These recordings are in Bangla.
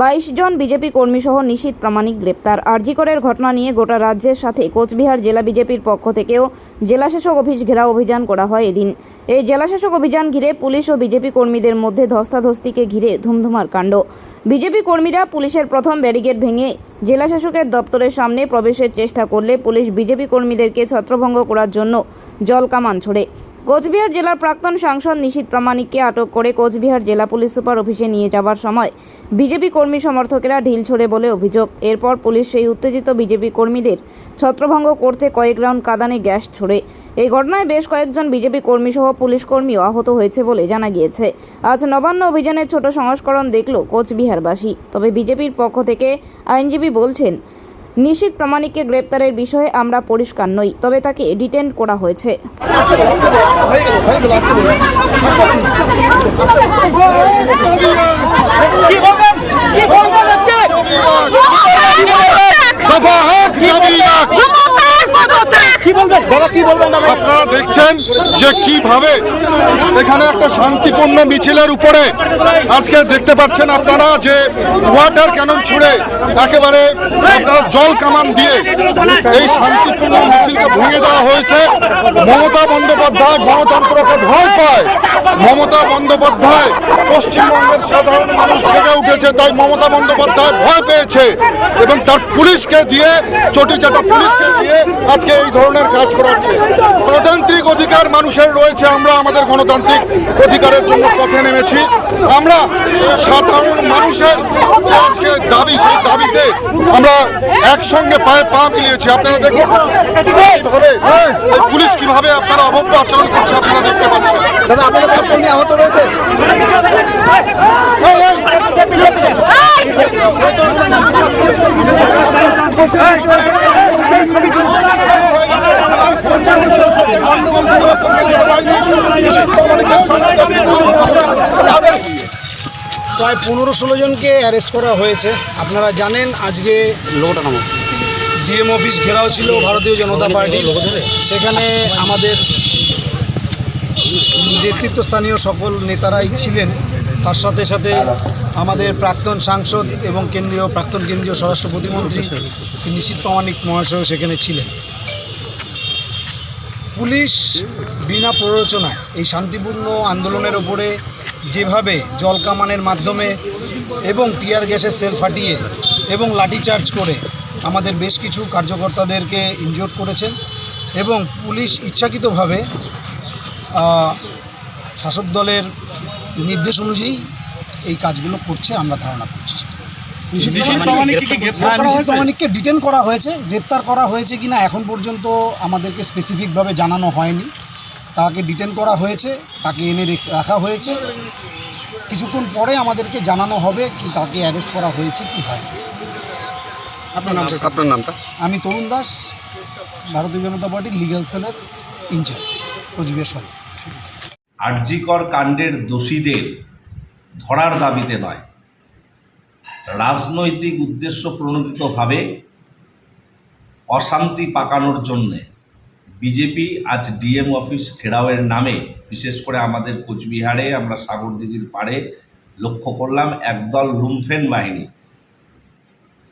বাইশ জন বিজেপি কর্মীসহ নিশীত প্রামাণিক গ্রেপ্তার। আরজিকরের ঘটনা নিয়ে গোটা রাজ্যের সাথে কোচবিহার জেলা বিজেপির পক্ষ থেকেও জেলাশাসক অফিস ঘেরাও অভিযান করা হয় এদিন। এই জেলাশাসক অভিযান ঘিরে পুলিশ ও বিজেপি কর্মীদের মধ্যে ধস্তাধস্তিকে ঘিরে ধুমধুমার কাণ্ড। বিজেপি কর্মীরা পুলিশের প্রথম ব্যারিকেড ভেঙে জেলাশাসকের দপ্তরের সামনে প্রবেশের চেষ্টা করলে পুলিশ বিজেপি কর্মীদেরকে ছত্রভঙ্গ করার জন্য জল কামান ছোড়ে। কোচবিহার জেলার প্রাক্তন সাংসদ নিশীত প্রামাণিককে আটক করে কোচবিহার জেলা পুলিশ সুপার অফিসে নিয়ে যাওয়ার সময় বিজেপি কর্মী সমর্থকেরা ঢিল ছোড়ে বলে অভিযোগ। এরপর পুলিশ সেই উত্তেজিত বিজেপি কর্মীদের ছত্রভঙ্গ করতে কয়েক রাউন্ড কাদানে গ্যাস ছোড়ে। এই ঘটনায় বেশ কয়েকজন বিজেপি কর্মী সহ পুলিশ কর্মীও আহত হয়েছে বলে জানা গিয়েছে। আজ নবান্ন অভিযানের ছোট সংস্করণ দেখল কোচবিহারবাসী। তবে বিজেপির পক্ষ থেকে আইনজীবী বলছেন নিশীত প্রমাণিককে গ্রেপ্তারের বিষয়ে আমরা পরিষ্কার নই তবে তাকে ডিটেন করা হয়েছে। কি বলবেন কি বলবেন আজকে দফা এক দাবি এক কি বলবেন দাদা কি বলবেন দাদা আপনারা দেখছেন যে কীভাবে এখানে একটা শান্তিপূর্ণ মিছিলের উপরে আজকে দেখতে পাচ্ছেন আপনারা যে ওয়াটার ক্যানন ছুড়ে একেবারে আপনারা জল কামান দিয়ে এই শান্তিপূর্ণ মিছিলকে ভেঙে দেওয়া হয়েছে। মমতা বন্দ্যোপাধ্যায় গণতন্ত্রকে ভয় পায়। মমতা বন্দ্যোপাধ্যায় পশ্চিমবঙ্গের সাধারণ মানুষ থেকে উঠেছে, তাই মমতা বন্দ্যোপাধ্যায় ভয় পেয়েছে। এবং তার পুলিশকে দিয়ে, চটি চাটা পুলিশকে দিয়ে আজকে এই ধরনের কাজ করাচ্ছে। গণতান্ত্রিক অধিকার মানুষের রয়েছে, আমরা আমাদের গণতান্ত্রিক অধিকারের জন্য পথে নেমেছি। আমরা সাধারণ মানুষের যে আজকে দাবি, সেই দাবিতে আমরা একসঙ্গে পায়ে পা মিলিয়েছি। আপনারা দেখুন পুলিশ কীভাবে আপনারা অভব্য আচরণ করছে আপনারা দেখতে পাচ্ছেন। দাদা আপনাদের পাঁচ কর্মী আহত রয়েছে? প্রায় পনেরো ষোলো জনকে অ্যারেস্ট করা হয়েছে। আপনারা জানেন আজকে ডিএম অফিস ঘেরাও ছিল ভারতীয় জনতা পার্টি। সেখানে আমাদের নেতৃত্বস্থানীয় সকল নেতারাই ছিলেন। তার সাথে সাথে আমাদের প্রাক্তন সাংসদ এবং কেন্দ্রীয়, প্রাক্তন কেন্দ্রীয় স্বরাষ্ট্র প্রতিমন্ত্রী শ্রী নিশীত প্রামাণিক মহাশয় সেখানে ছিলেন। পুলিশ বিনা প্ররোচনায় এই শান্তিপূর্ণ আন্দোলনের ওপরে যেভাবে জল কামানের মাধ্যমে এবং টিয়ার গ্যাসের সেল ফাটিয়ে এবং লাঠিচার্জ করে আমাদের বেশ কিছু কার্যকর্তাদেরকে ইনজোর্ড করেছেন এবং পুলিশ ইচ্ছাকৃতভাবে শাসক দলের নির্দেশ অনুযায়ী এই কাজগুলো করছে আমরা ধারণা করছি। হ্যাঁ প্রামাণিককে ডিটেন করা হয়েছে। গ্রেপ্তার করা হয়েছে কিনা এখন পর্যন্ত আমাদেরকে স্পেসিফিকভাবে জানানো হয়নি। তাকে ডিটেন করা হয়েছে তাকে এনে রেখ- রাখা হয়েছে। কিছুক্ষণ পরে আমাদেরকে জানানো হবে কি তাকে অ্যারেস্ট করা হয়েছে কি হয় আপনার নাম আপনার নামটা? আমি তরুণ দাস ভারতীয় জনতা পার্টির লিগ্যাল সেলের ইনচার্জ কোচবিহার শহর আরজিকর কাণ্ডের দোষীদের ধরার দাবিতে নয়। রাজনৈতিক উদ্দেশ্য প্রণোদিতভাবে অশান্তি পাকানোর জন্যে বিজেপি আজ ডিএম অফিস ঘেরাওয়ের নামে বিশেষ করে আমাদের কোচবিহারে আমরা সাগরদিঘির পাড়ে লক্ষ্য করলাম একদল লুম্ফেন বাহিনী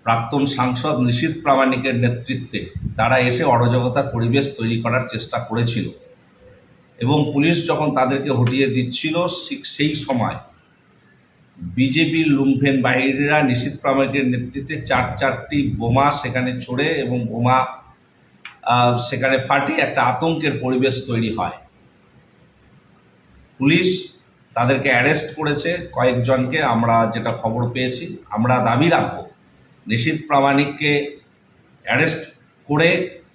প্রাক্তন সাংসদ নিশীত প্রামাণিকের নেতৃত্বে তারা এসে অরাজকতার পরিবেশ তৈরি করার চেষ্টা করেছিল। এবং পুলিশ যখন তাদেরকে হটিয়ে দিচ্ছিল সেই সময় বিজেপির লুম্ফেন বাহিনীরা নিশীত প্রামাণিকের নেতৃত্বে চার চারটি বোমা সেখানে ছোড়ে এবং বোমা সেখানে ফাটিয়ে একটা আতঙ্কের পরিবেশ তৈরি হয়। পুলিশ তাদেরকে অ্যারেস্ট করেছে। কয়েকজনকে আমরা যেটা খবর পেয়েছি, আমরা দাবি রাখব নিশীত প্রামাণিককে অ্যারেস্ট করে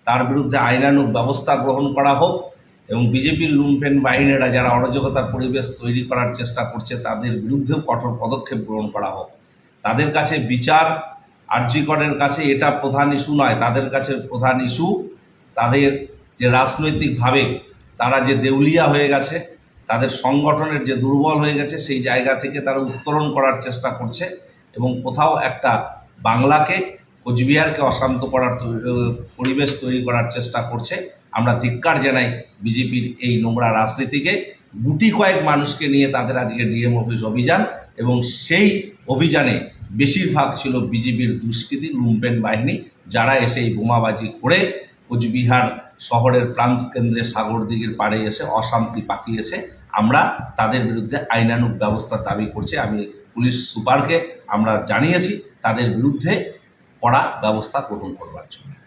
তার বিরুদ্ধে আইনানুগ ব্যবস্থা গ্রহণ করা হোক এবং বিজেপির লুম্পেন বাহিনীরা যারা অরাজকতার পরিবেশ তৈরি করার চেষ্টা করছে, তাদের বিরুদ্ধেও কঠোর পদক্ষেপ গ্রহণ করা হোক। তাদের কাছে বিচার আর্যিকরের কাছে এটা প্রধান ইস্যু নয়, তাদের কাছে প্রধান ইস্যু তাদের যে রাজনৈতিকভাবে তারা যে দেউলিয়া হয়ে গেছে, তাদের সংগঠনের যে দুর্বল হয়ে গেছে, সেই জায়গা থেকে তারা উত্তরণ করার চেষ্টা করছে এবং কোথাও একটা বাংলাকে, কোচবিহারকে অশান্ত করার পরিবেশ তৈরি করার চেষ্টা করছে। আমরা ধিক্কার জানাই বিজেপির এই নোংরা রাজনীতিকে। গুটি কয়েক মানুষকে নিয়ে তাদের আজকে ডিএম অফিস অভিযান এবং সেই অভিযানে বেশিরভাগ ছিল বিজেপির দুষ্কৃতি, লুম্পেন বাহিনী। যারা এসে এই বোমাবাজি করে কোচবিহার শহরের প্রান্ত কেন্দ্রে সাগরদিঘির পাড়ে এসে অশান্তি পাকিয়েছে। আমরা তাদের বিরুদ্ধে আইনানুক ব্যবস্থা দাবি করছি। আমি পুলিশ সুপারকে আমরা জানিয়েছি, তাদের বিরুদ্ধে কড়া ব্যবস্থা গ্রহণ করবার জন্য।